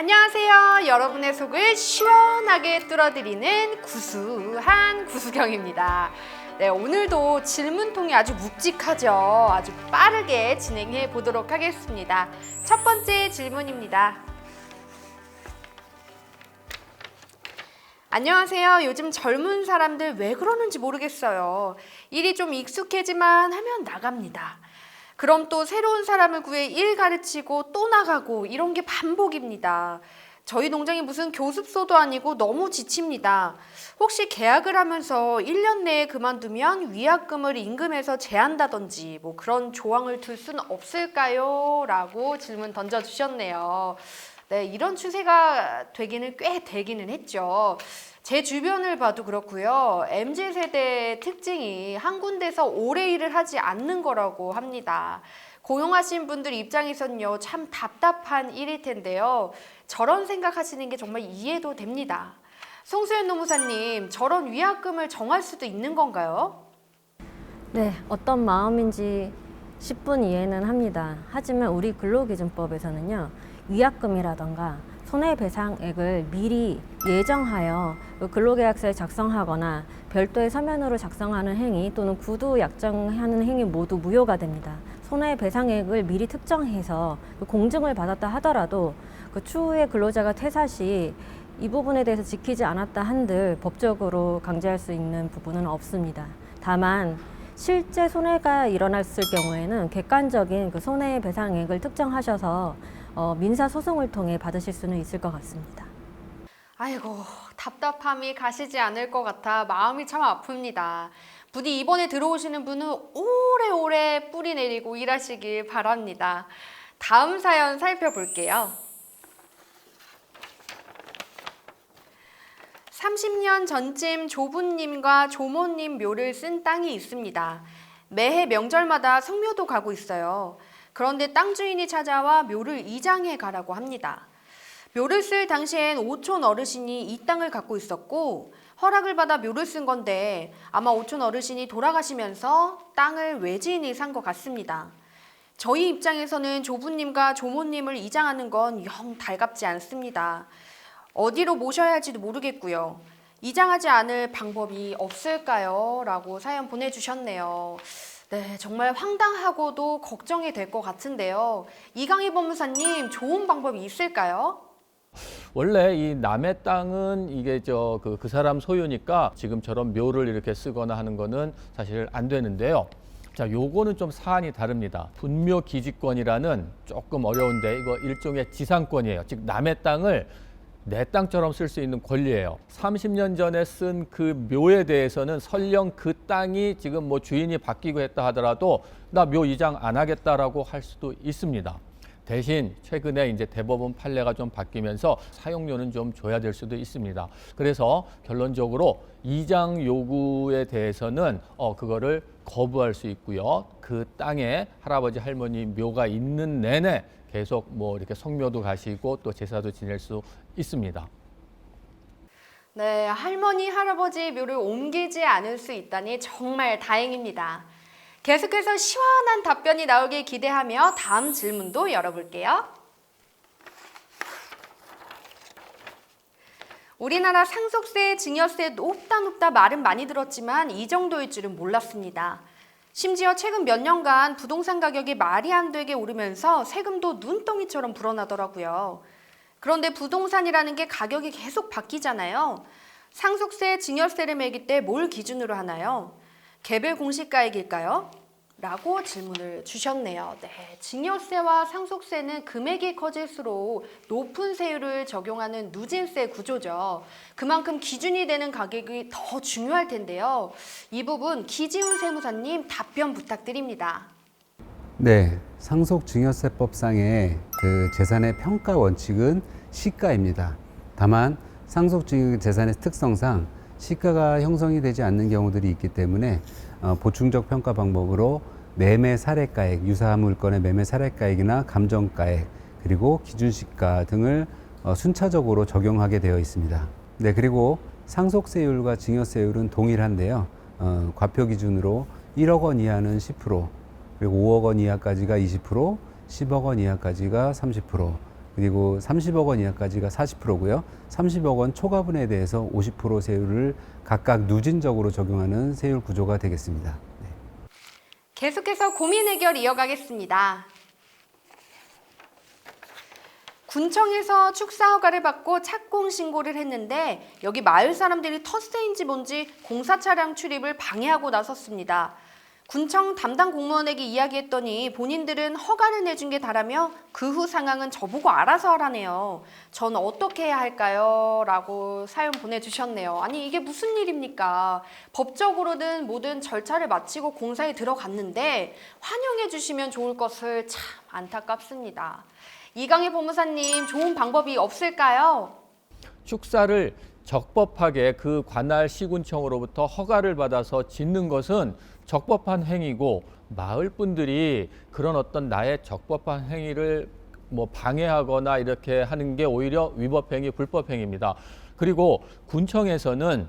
안녕하세요. 여러분의 속을 시원하게 뚫어드리는 구수한 구수경입니다. 네, 오늘도 질문통이 아주 묵직하죠. 아주 빠르게 진행해 보도록 하겠습니다. 첫 번째 질문입니다. 안녕하세요. 요즘 젊은 사람들 왜 그러는지 모르겠어요. 일이 좀 익숙해지만 하면 나갑니다. 그럼 또 새로운 사람을 구해 일 가르치고 또 나가고 이런 게 반복입니다. 저희 농장이 무슨 교습소도 아니고 너무 지칩니다. 혹시 계약을 하면서 1년 내에 그만두면 위약금을 임금에서 제한다든지 뭐 그런 조항을 둘 수는 없을까요? 라고 질문 던져주셨네요. 네, 이런 추세가 되기는 꽤 되기는 했죠. 제 주변을 봐도 그렇고요. MZ 세대의 특징이 한 군데서 오래 일을 하지 않는 거라고 합니다. 고용하신 분들 입장에선요, 참 답답한 일일 텐데요. 저런 생각하시는 게 정말 이해도 됩니다. 송수연 노무사님, 저런 위약금을 정할 수도 있는 건가요? 네, 어떤 마음인지 10분 이해는 합니다. 하지만 우리 근로기준법에서는요, 위약금이라던가 손해배상액을 미리 예정하여 그 근로계약서에 작성하거나 별도의 서면으로 작성하는 행위 또는 구두 약정하는 행위 모두 무효가 됩니다. 손해배상액을 미리 특정해서 그 공증을 받았다 하더라도 그 추후에 근로자가 퇴사 시 이 부분에 대해서 지키지 않았다 한들 법적으로 강제할 수 있는 부분은 없습니다. 다만 실제 손해가 일어났을 경우에는 객관적인 그 손해배상액을 특정하셔서 어, 민사 소송을 통해 받으실 수는 있을 것 같습니다. 아이고, 답답함이 가시지 않을 것 같아 마음이 참 아픕니다. 부디 이번에 들어오시는 분은 오래오래 뿌리 내리고 일하시길 바랍니다. 다음 사연 살펴볼게요. 30년 전쯤 조부님과 조모님 묘를 쓴 땅이 있습니다. 매해 명절마다 성묘도 가고 있어요. 그런데 땅 주인이 찾아와 묘를 이장해 가라고 합니다. 묘를 쓸 당시엔 오촌 어르신이 이 땅을 갖고 있었고 허락을 받아 묘를 쓴 건데 아마 오촌 어르신이 돌아가시면서 땅을 외지인이 산 것 같습니다. 저희 입장에서는 조부님과 조모님을 이장하는 건 영 달갑지 않습니다. 어디로 모셔야 할지도 모르겠고요. 이장하지 않을 방법이 없을까요? 라고 사연 보내주셨네요. 네, 정말 황당하고도 걱정이 될 것 같은데요. 이강희 법무사님, 좋은 방법이 있을까요? 원래 이 남의 땅은 이게 저그 그 사람 소유니까 지금처럼 묘를 이렇게 쓰거나 하는 거는 사실 안 되는데요. 자, 요거는 좀 사안이 다릅니다. 분묘 기지권이라는 조금 어려운데 이거 일종의 지상권이에요. 즉 남의 땅을 내 땅처럼 쓸 수 있는 권리예요. 30년 전에 쓴 그 묘에 대해서는 설령 그 땅이 지금 뭐 주인이 바뀌고 했다 하더라도 나 묘 이장 안 하겠다라고 할 수도 있습니다. 대신 최근에 이제 대법원 판례가 좀 바뀌면서 사용료는 좀 줘야 될 수도 있습니다. 그래서 결론적으로 이장 요구에 대해서는 어 그거를 거부할 수 있고요. 그 땅에 할아버지 할머니 묘가 있는 내내 계속 뭐 이렇게 성묘도 가시고 또 제사도 지낼 수 있습니다. 네, 할머니, 할아버지 묘를 옮기지 않을 수 있다니 정말 다행입니다. 계속해서 시원한 답변이 나오길 기대하며 다음 질문도 열어볼게요. 우리나라 상속세, 증여세 높다 높다 말은 많이 들었지만 이 정도일 줄은 몰랐습니다. 심지어 최근 몇 년간 부동산 가격이 말이 안 되게 오르면서 세금도 눈덩이처럼 불어나더라고요. 그런데 부동산이라는 게 가격이 계속 바뀌잖아요. 상속세, 증여세를 매길 때 뭘 기준으로 하나요? 개별 공시가액일까요? 라고 질문을 주셨네요. 네, 증여세와 상속세는 금액이 커질수록 높은 세율을 적용하는 누진세 구조죠. 그만큼 기준이 되는 가격이 더 중요할 텐데요. 이 부분 기지훈 세무사님 답변 부탁드립니다. 네, 상속증여세법상의 그 재산의 평가 원칙은 시가입니다. 다만 상속증여 재산의 특성상 시가가 형성이 되지 않는 경우들이 있기 때문에 어, 보충적 평가 방법으로 매매 사례가액, 유사 물건의 매매 사례가액이나 감정가액, 그리고 기준시가 등을 어, 순차적으로 적용하게 되어 있습니다. 네, 그리고 상속세율과 증여세율은 동일한데요. 어, 과표 기준으로 1억 원 이하는 10%, 그리고 5억 원 이하까지가 20%, 10억 원 이하까지가 30%, 그리고 30억 원 이하까지가 40%고요. 30억 원 초과분에 대해서 50% 세율을 각각 누진적으로 적용하는 세율 구조가 되겠습니다. 네. 계속해서 고민 해결 이어가겠습니다. 군청에서 축사 허가를 받고 착공 신고를 했는데 여기 마을 사람들이 텃세인지 뭔지 공사 차량 출입을 방해하고 나섰습니다. 군청 담당 공무원에게 이야기했더니 본인들은 허가를 내준 게 다라며 그 후 상황은 저보고 알아서 하라네요. 전 어떻게 해야 할까요? 라고 사연 보내주셨네요. 아니 이게 무슨 일입니까? 법적으로든 모든 절차를 마치고 공사에 들어갔는데 환영해 주시면 좋을 것을 참 안타깝습니다. 이강희 법무사님 좋은 방법이 없을까요? 축사를 적법하게 그 관할 시군청으로부터 허가를 받아서 짓는 것은 적법한 행위고 마을 분들이 그런 어떤 나의 적법한 행위를 뭐 방해하거나 이렇게 하는 게 오히려 위법 행위, 불법 행위입니다. 그리고 군청에서는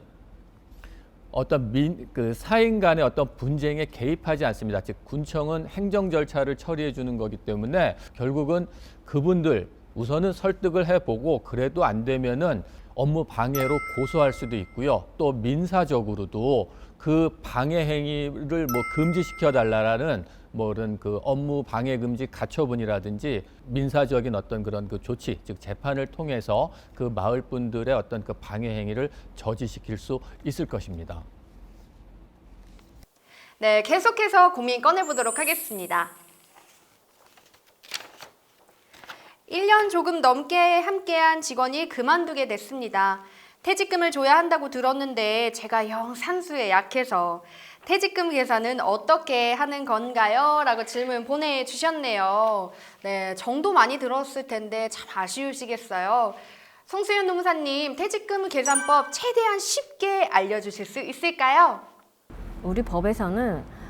어떤 민, 그 사인 간의 어떤 분쟁에 개입하지 않습니다. 즉 군청은 행정 절차를 처리해 주는 거기 때문에 결국은 그분들 우선은 설득을 해보고 그래도 안 되면은 업무 방해로 고소할 수도 있고요. 또 민사적으로도 그 방해 행위를 뭐 금지시켜 달라라는 뭐 그런 그 업무 방해 금지 가처분이라든지 민사적인 어떤 그런 그 조치 즉 재판을 통해서 그 마을 분들의 어떤 그 방해 행위를 저지시킬 수 있을 것입니다. 네, 계속해서 고민 꺼내보도록 하겠습니다. 1년 조금 넘게 함께한 직원이 그만두게 됐습니다. 퇴직금을 줘야 한다고 들었는데 제가 영 산수에 약해서 퇴직금 계산은 어떻게 하는 건가요? 라고 질문 보내주셨네요. 네, 정도 많이 들었을 텐데 참 아쉬우시겠어요. 송수연 농사님, 퇴직금 계산법 최대한 쉽게 알려주실 수 있을까요? 우리 법에서는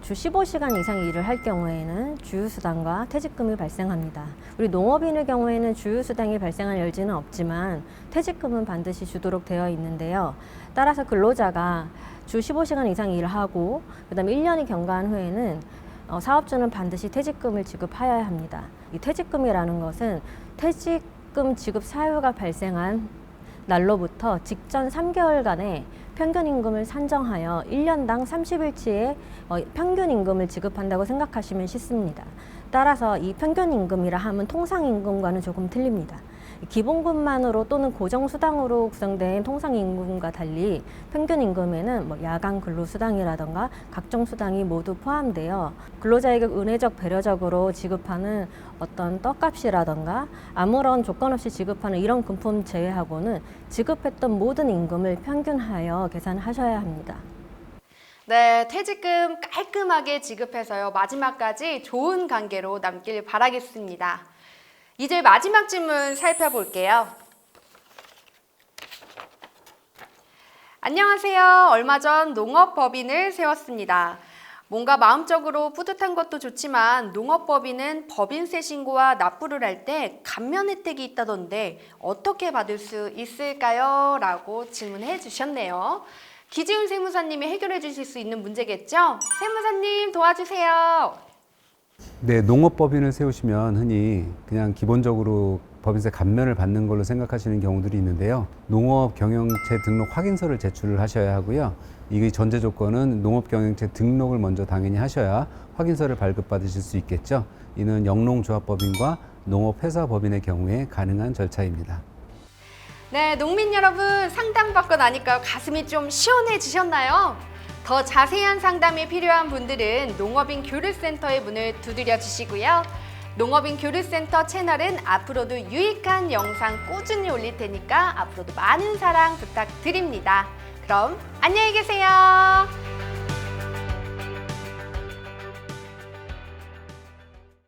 주 15시간 이상 일을 할 경우에는 주휴수당과 퇴직금이 발생합니다. 우리 농업인의 경우에는 주휴수당이 발생할 여지는 없지만 퇴직금은 반드시 주도록 되어 있는데요. 따라서 근로자가 주 15시간 이상 일을 하고 그다음에 1년이 경과한 후에는 어, 사업주는 반드시 퇴직금을 지급하여야 합니다. 이 퇴직금이라는 것은 퇴직금 지급 사유가 발생한 날로부터 직전 3개월간의 평균 임금을 산정하여 1년당 30일치의 어, 평균 임금을 지급한다고 생각하시면 쉽습니다. 따라서 이 평균 임금이라 함은 통상 임금과는 조금 틀립니다. 기본급만으로 또는 고정수당으로 구성된 통상 임금과 달리 평균 임금에는 뭐 야간 근로수당이라던가 각종 수당이 모두 포함되어 근로자에게 은혜적 배려적으로 지급하는 어떤 떡값이라던가 아무런 조건 없이 지급하는 이런 금품 제외하고는 지급했던 모든 임금을 평균하여 계산하셔야 합니다. 네, 퇴직금 깔끔하게 지급해서요. 마지막까지 좋은 관계로 남길 바라겠습니다. 이제 마지막 질문 살펴볼게요. 안녕하세요. 얼마 전 농업법인을 세웠습니다. 뭔가 마음적으로 뿌듯한 것도 좋지만 농업법인은 법인세 신고와 납부를 할 때 감면 혜택이 있다던데 어떻게 받을 수 있을까요? 라고 질문해 주셨네요. 기지훈 세무사님이 해결해 주실 수 있는 문제겠죠? 세무사님 도와주세요. 네, 농업법인을 세우시면 흔히 그냥 기본적으로 법인세 감면을 받는 걸로 생각하시는 경우들이 있는데요. 농업 경영체 등록 확인서를 제출을 하셔야 하고요. 이 전제 조건은 농업 경영체 등록을 먼저 당연히 하셔야 확인서를 발급받으실 수 있겠죠. 이는 영농조합법인과 농업회사법인의 경우에 가능한 절차입니다. 네, 농민 여러분 상담받고 나니까 가슴이 좀 시원해지셨나요? 더 자세한 상담이 필요한 분들은 농업인 교류센터의 문을 두드려 주시고요. 농업인 교류센터 채널은 앞으로도 유익한 영상 꾸준히 올릴 테니까 앞으로도 많은 사랑 부탁드립니다. 그럼 안녕히 계세요.